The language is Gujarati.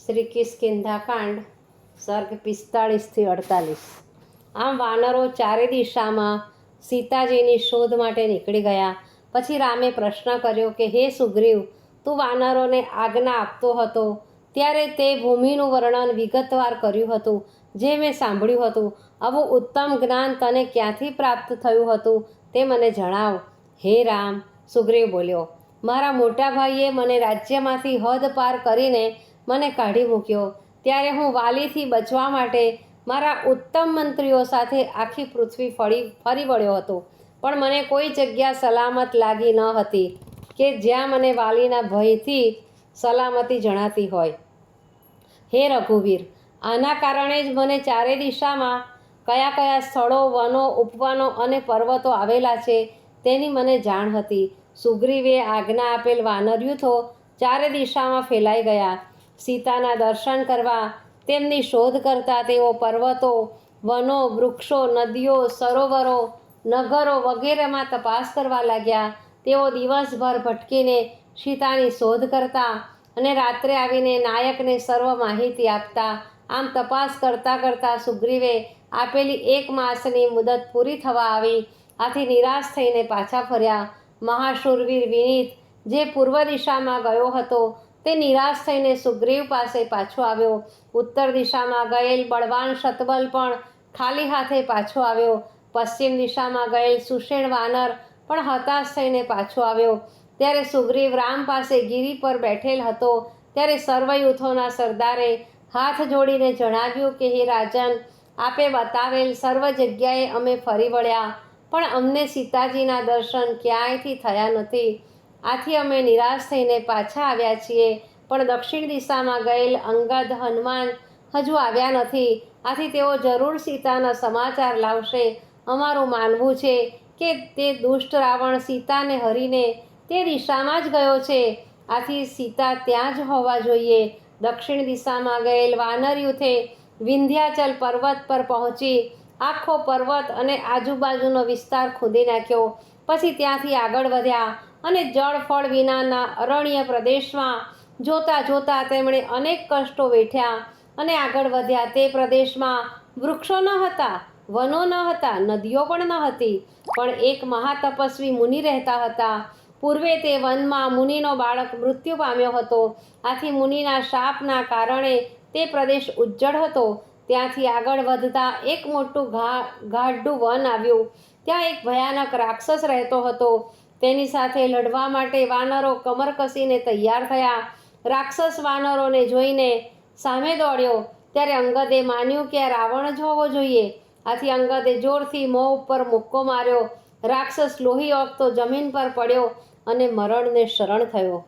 શ્રી કિષ્કિંધાકાંડ સર્ગ પિસ્તાળીસથી અડતાલીસ. આમ વાનરો ચારે દિશામાં સીતાજીની શોધ માટે નીકળી ગયા. પછી રામે પ્રશ્ન કર્યો કે, હે સુગ્રીવ, તું વાનરોને આજ્ઞા આપતો હતો. ત્યારે તે ભૂમિનું વર્ણન વિગતવાર કર્યું હતું, જે મેં સાંભળ્યું હતું. આવું ઉત્તમ જ્ઞાન તને ક્યાંથી પ્રાપ્ત થયું હતું તે મને જણાવ. હે રામ, સુગ્રીવ બોલ્યો, મારા મોટા ભાઈએ મને રાજ્યમાંથી હદ પાર કરીને મને કાઢી મૂક્યો. ત્યારે હું વાલીથી બચવા માટે મારા ઉત્તમ મંત્રીઓ સાથે આખી પૃથ્વી ફરી ફરી વળ્યો હતો. પણ મને કોઈ જગ્યા સલામત લાગી ન હતી કે જ્યાં મને વાલીના ભયથી સલામતી જણાતી હોય. હે રઘુવીર, આના કારણે જ મને ચારે દિશામાં કયા કયા સ્થળો, વનો ઉપવનો અને પર્વતો આવેલા છે તેની મને જાણ હતી. સુગ્રીવે આજ્ઞા આપેલ વાનરયુથો ચારે દિશામાં ફેલાઈ ગયા. સીતાના દર્શન કરવા. તેમની શોધ કરતા તેઓ પર્વતો, વનો, વૃક્ષો, નદીઓ, સરોવરો, નગરો વગેરેમાં તપાસ કરવા લાગ્યા. તેઓ દિવસભર ભટકીને સીતાની શોધ કરતા અને રાત્રે આવીને નાયકને સર્વ માહિતી આપતા. આમ તપાસ કરતાં કરતાં સુગ્રીવે આપેલી એક માસની મુદત પૂરી થવા આવી. આથી નિરાશ થઈને પાછા ફર્યા. મહાશૂરવીર વિનીત, જે પૂર્વ દિશામાં ગયો હતો તે નિરાશ થઈને સુગ્રીવ પાસે પાછો આવ્યો. ઉત્તર દિશામાં ગયેલ બળવાન શતબલ પણ ખાલી હાથે પાછો આવ્યો. પશ્ચિમ દિશામાં ગયેલ સુષેણ વાનર પણ હતાશ થઈને પાછો આવ્યો. ત્યારે સુગ્રીવ રામ પાસે ગીરી પર બેઠેલ હતો. ત્યારે સર્વયુથોના સરદારે હાથ જોડીને જણાવ્યું કે, હે રાજન, આપે બતાવેલ સર્વ જગ્યાએ અમે ફરી વળ્યા, પણ અમને સીતાજીના દર્શન ક્યાંયથી થયા નથી. આથી અમે નિરાશ થઈને પાછા આવ્યા છીએ. પણ દક્ષિણ દિશામાં ગયેલ અંગદ હનુમાન હજુ આવ્યા નથી. આથી તેઓ જરૂર સીતાના સમાચાર લાવશે. અમારું માનવું છે કે તે દુષ્ટ રાવણ સીતાને હરીને તે દિશામાં જ ગયો છે. આથી સીતા ત્યાં જ હોવા જોઈએ. દક્ષિણ દિશામાં ગયેલ વાનર યુથે વિંધ્યાચલ પર્વત પર પહોંચી આખો પર્વત અને આજુબાજુનો વિસ્તાર ખોદી નાખ્યો. પછી ત્યાંથી આગળ વધ્યા અને જળ ફળ વિનાના અરણ્ય પ્રદેશમાં જોતા જોતા તેમણે અનેક કષ્ટો વેઠ્યા અને આગળ વધ્યા. તે પ્રદેશમાં વૃક્ષો ન હતા, વનો ન હતા, નદીઓ પણ ન હતી, પણ એક મહાતપસ્વી મુનિ રહેતા હતા. પૂર્વે તે વનમાં મુનિનો બાળક મૃત્યુ પામ્યો હતો. આથી મુનિના શાપના કારણે તે પ્રદેશ ઉજ્જડ હતો. ત્યાંથી આગળ વધતા એક મોટું ઘા ગાઢું વન આવ્યું. ત્યાં એક ભયાનક રાક્ષસ રહેતો હતો. તેની સાથે લડવા માટે વાનરો કમર કસીને તૈયાર થયા. રાક્ષસ વાનરોને જોઈને સામે દોડ્યો. ત્યારે અંગદે માન્યું કે આ રાવણ જ હોવો જોઈએ. આથી અંગદે જોરથી મોં ઉપર મુક્કો માર્યો. રાક્ષસ લોહી ઓગતો જમીન પર પડ્યો અને મરણને શરણ થયો.